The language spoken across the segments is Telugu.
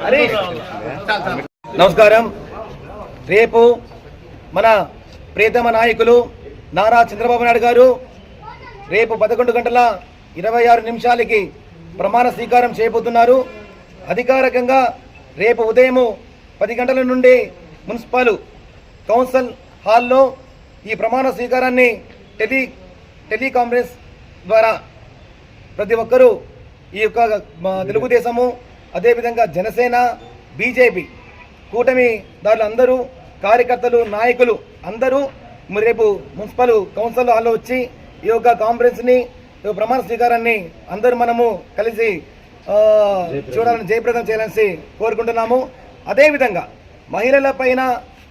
హరీష్ నమస్కారం. రేపు మన ప్రియతమ నాయకులు నారా చంద్రబాబు నాయుడు గారు రేపు పదకొండు గంటల ఇరవై ఆరు నిమిషాలకి ప్రమాణ స్వీకారం చేయబోతున్నారు. అధికారికంగా రేపు ఉదయము పది గంటల నుండి మున్సిపల్ కౌన్సిల్ హాల్లో ఈ ప్రమాణ స్వీకారాన్ని టెలి టెలికాన్ఫరెన్స్ ద్వారా ప్రతి ఒక్కరూ ఈ యొక్క తెలుగుదేశము అదేవిధంగా జనసేన బీజేపీ కూటమి దారులు అందరూ కార్యకర్తలు నాయకులు అందరూ రేపు మున్సిపల్ కౌన్సిల్ హాల్లో వచ్చి ఈ యొక్క కాన్ఫరెన్స్ని ప్రమాణ స్వీకారాన్ని అందరూ మనము కలిసి చూడాలని జయప్రదం చేయాలని కోరుకుంటున్నాము. అదేవిధంగా మహిళల పైన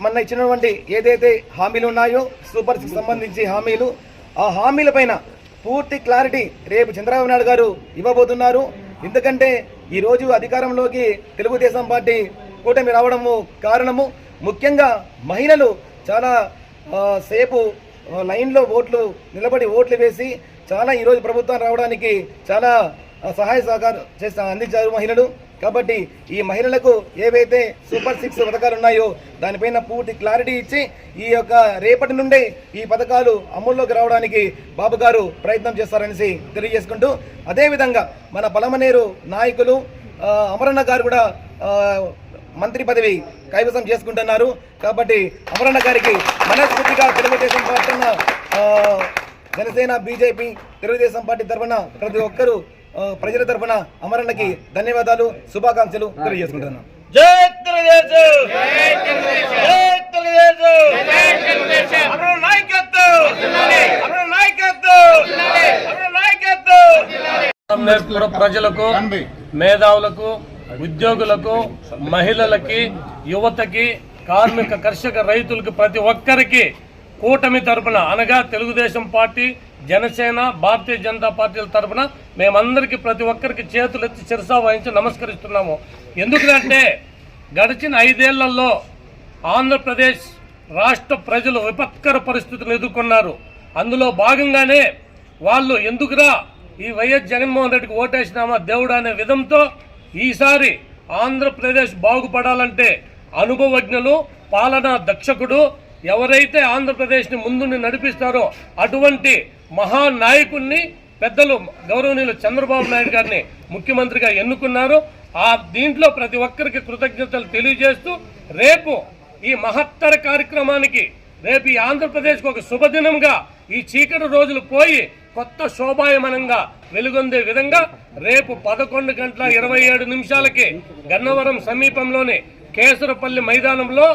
మన ఇచ్చినటువంటి ఏదైతే హామీలు ఉన్నాయో సూపర్ సిక్స్ సంబంధించి హామీలు ఆ హామీల పైన పూర్తి క్లారిటీ రేపు చంద్రబాబు నాయుడు గారు ఇవ్వబోతున్నారు. ఎందుకంటే ఈ రోజు అధికారంలోకి తెలుగుదేశం పార్టీ కూటమి రావడము కారణము. ముఖ్యంగా మహిళలు చాలా సేపు లైన్లో ఓట్లు నిలబడి ఓట్లు వేసి చాలా ఈరోజు ప్రభుత్వం రావడానికి చాలా సహాయ సహకారం చేస్తా అందించారు మహిళలు. కాబట్టి ఈ మహిళలకు ఏవైతే సూపర్ సిక్స్ పథకాలు ఉన్నాయో దానిపైన పూర్తి క్లారిటీ ఇచ్చి ఈ యొక్క రేపటి నుండే ఈ పథకాలు అమల్లోకి రావడానికి బాబు గారు ప్రయత్నం చేస్తారనేసి తెలియజేసుకుంటూ అదేవిధంగా మన పలమనేరు నాయకులు ఆ, అమరన్న గారు కూడా మంత్రి పదవి కైవసం చేసుకుంటున్నారు. కాబట్టి అమరన్న గారికి మనస్ఫూర్తిగా Telugu Desam party Janasena BJP Telugu Desam party తరఫున ప్రతి ఒక్కరూ ప్రజల తరఫున అమరన్నకి ధన్యవాదాలు శుభాకాంక్షలు తెలియజేసుకుంటున్నాను. జై తెలుగుదేశం! జై తెలుగుదేశం! అమర నాయకత్వం! అమర నాయకత్వం! అమర నాయకత్వం! నేర్పుల ప్రజలకు మేధావులకు ఉద్యోగులకు మహిళలకి యువతకి కార్మిక కర్షక రైతులకు ప్రతి ఒక్కరికి కూటమి తరపున అనగా తెలుగుదేశం పార్టీ జనసేన భారతీయ జనతా పార్టీల తరపున మేమందరికీ ప్రతి ఒక్కరికి చేతులెత్తి శిరసా వహించి నమస్కరిస్తున్నాము. ఎందుకంటే గడిచిన ఐదేళ్ళలో ఆంధ్రప్రదేశ్ రాష్ట్ర ప్రజలు విపత్కర పరిస్థితులు ఎదుర్కొన్నారు. అందులో భాగంగానే వాళ్ళు ఎందుకురా ఈ వైఎస్ జగన్మోహన్ రెడ్డికి ఓటేసినామా దేవుడు అనే విధంతో ఈసారి ఆంధ్రప్రదేశ్ బాగుపడాలంటే అనుభవజ్ఞులు పాలనా దక్షకుడు ఎవరైతే ఆంధ్రప్రదేశ్ని ముందుండి నడిపిస్తారో అటువంటి మహానాయకుణ్ణి పెద్దలు గౌరవనీయులు చంద్రబాబు నాయుడు గారిని ముఖ్యమంత్రిగా ఎన్నుకున్నారు. ఆ దీంట్లో ప్రతి ఒక్కరికి కృతజ్ఞతలు తెలియజేస్తూ రేపు ఈ మహత్తర కార్యక్రమానికి రేపు ఈ ఆంధ్రప్రదేశ్కు ఒక శుభదినంగా ఈ చీకటి రోజులు పోయి కొత్త శోభాయమనంగా వెలుగొందే విధంగా రేపు పదకొండు గంటల ఇరవై ఏడు నిమిషాలకి గన్నవరం సమీపంలోని కేసరపల్లి మైదానంలో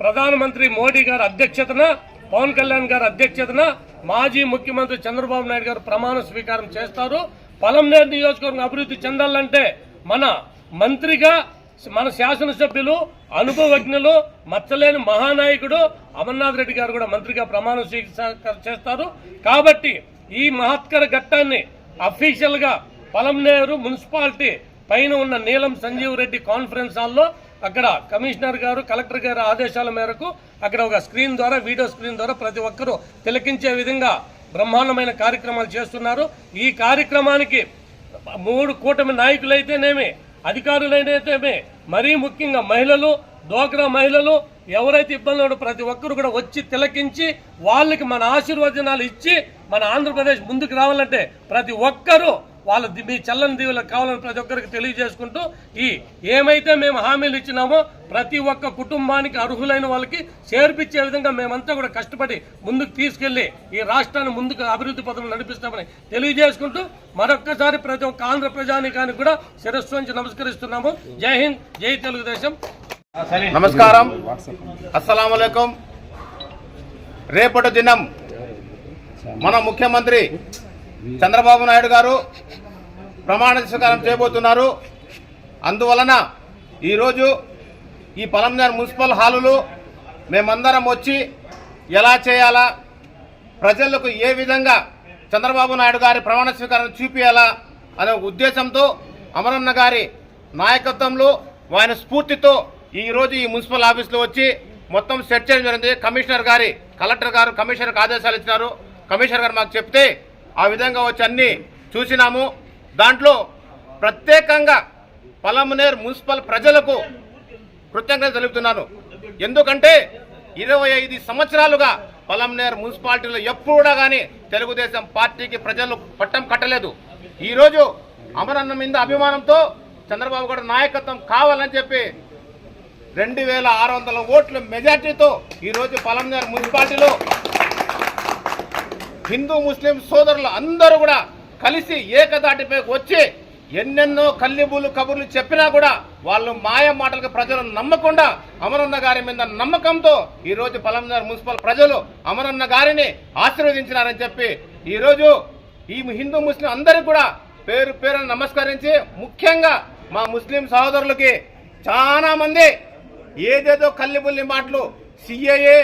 ప్రధానమంత్రి మోడీ గారి అధ్యక్షతన పవన్ కళ్యాణ్ గారి అధ్యక్షతన మాజీ ముఖ్యమంత్రి చంద్రబాబు నాయుడు గారు ప్రమాణ స్వీకారం చేస్తారు. పలంనేరు నియోజకవర్గం అభివృద్ధి చెందాలంటే మన మంత్రిగా మన శాసనసభ్యులు అనుభవజ్ఞులు మచ్చలేని మహానాయకుడు అమర్నాథ్ రెడ్డి గారు కూడా మంత్రిగా ప్రమాణ స్వీకారం చేస్తారు. కాబట్టి ఈ మహత్కర ఘట్టాన్ని అఫీషియల్గా పలంనేరు మున్సిపాలిటీ పైన ఉన్న నీలం సంజీవ్ రెడ్డి కాన్ఫరెన్స్ హాల్లో అక్కడ కమిషనర్ గారు కలెక్టర్ గారి ఆదేశాల మేరకు అక్కడ ఒక స్క్రీన్ ద్వారా వీడియో స్క్రీన్ ద్వారా ప్రతి ఒక్కరూ తిలకించే విధంగా బ్రహ్మాండమైన కార్యక్రమాలు చేస్తున్నారు. ఈ కార్యక్రమానికి మూడు కూటమి నాయకులైతేనేమి అధికారులైతేనేమి మరీ ముఖ్యంగా మహిళలు డోక్రా మహిళలు ఎవరైతే ఇబ్బందులు ఉన్నారో ప్రతి ఒక్కరు కూడా వచ్చి తిలకించి వాళ్ళకి మన ఆశీర్వచనాలు ఇచ్చి మన ఆంధ్రప్రదేశ్ ముందుకు రావాలంటే ప్రతి ఒక్కరూ వాళ్ళ మీ చల్లని దీవులకు కావాలని ప్రతి ఒక్కరికి తెలియజేసుకుంటూ ఈ ఏమైతే మేము హామీలు ఇచ్చినామో ప్రతి ఒక్క కుటుంబానికి అర్హులైన వాళ్ళకి చేర్పించే విధంగా మేమంతా కూడా కష్టపడి ముందుకు తీసుకెళ్ళి ఈ రాష్ట్రాన్ని ముందుకు అభివృద్ధి పథకం నడిపిస్తామని తెలియజేసుకుంటూ మరొక్కసారి ప్రతి ఒక్క ఆంధ్ర ప్రజానికానికి కూడా శిరస్సు నుంచి నమస్కరిస్తున్నాము. జై హింద్ జై తెలుగుదేశం. నమస్కారం. అస్సలం రేపటి దినం మన ముఖ్యమంత్రి చంద్రబాబు నాయుడు గారు ప్రమాణ స్వీకారం చేయబోతున్నారు. అందువలన ఈరోజు ఈ పలంజాన్ మున్సిపల్ హాలులు మేమందరం వచ్చి ఎలా చేయాలా ప్రజలకు ఏ విధంగా చంద్రబాబు నాయుడు గారి ప్రమాణ స్వీకారం చూపించాలా అనే ఒక ఉద్దేశంతో అమరన్న గారి నాయకత్వంలో ఆయన స్ఫూర్తితో ఈరోజు ఈ మున్సిపల్ ఆఫీస్లో వచ్చి మొత్తం సెట్ చేయడం జరిగింది. కమిషనర్ గారి కలెక్టర్ గారు కమిషనర్కి ఆదేశాలు ఇచ్చినారు. కమిషనర్ గారు మాకు చెప్తే ఆ విధంగా వచ్చి అన్ని చూసినాము. దాంట్లో ప్రత్యేకంగా పలమనేర్ మున్సిపల్ ప్రజలకు కృతజ్ఞత తెలుపుతున్నాను. ఎందుకంటే ఇరవై ఐదు సంవత్సరాలుగా పలంనేర్ మున్సిపాలిటీలో ఎప్పుడా కానీ తెలుగుదేశం పార్టీకి ప్రజలు పట్టం కట్టలేదు. ఈరోజు అమరన్న మీద అభిమానంతో చంద్రబాబు గారు నాయకత్వం కావాలని చెప్పి రెండు వేల ఆరు వందల ఓట్ల మెజార్టీతో ఈరోజు పలంనేర్ మున్సిపాలిటీలో హిందూ ముస్లిం సోదరులు అందరూ కూడా కలిసి ఏకదాటిపైకి వచ్చి ఎన్నెన్నో కల్లిబూలు కబుర్లు చెప్పినా కూడా వాళ్ళు మాయ మాటలకు ప్రజలు నమ్మకుండా అమరన్న గారి మీద నమ్మకంతో ఈరోజు రోజు పలంనగర్ మున్సిపల్ ప్రజలు అమరన్న గారిని ఆశీర్వదించినారని చెప్పి ఈరోజు ఈ హిందూ ముస్లిం అందరికి కూడా పేరు పేరున నమస్కరించి ముఖ్యంగా మా ముస్లిం సహోదరులకి చాలా మంది ఏదేదో కల్లిబుల్లి మాటలు సిఏఏ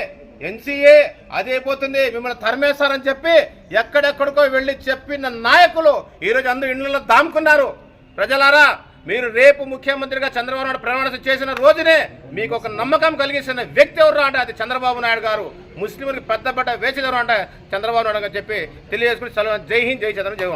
ఎన్సీఏ అదే పోతుంది మిమ్మల్ని తరిమేశారని చెప్పి ఎక్కడెక్కడికో వెళ్ళి చెప్పిన నాయకులు ఈరోజు అందరూ ఇండ్లలో దాముకున్నారు. ప్రజలారా మీరు రేపు ముఖ్యమంత్రిగా చంద్రబాబు నాయుడు ప్రమాణ చేసిన రోజునే మీకు ఒక నమ్మకం కలిగిస్తున్న వ్యక్తి ఎవరు అంటే అది చంద్రబాబు నాయుడు గారు. ముస్లింలకు పెద్ద పడ్డ వేసేదారు అంటే చంద్రబాబు నాయుడు అని చెప్పి తెలియజేసుకుని సెలవు జై హింద్ జై చంద్ర జై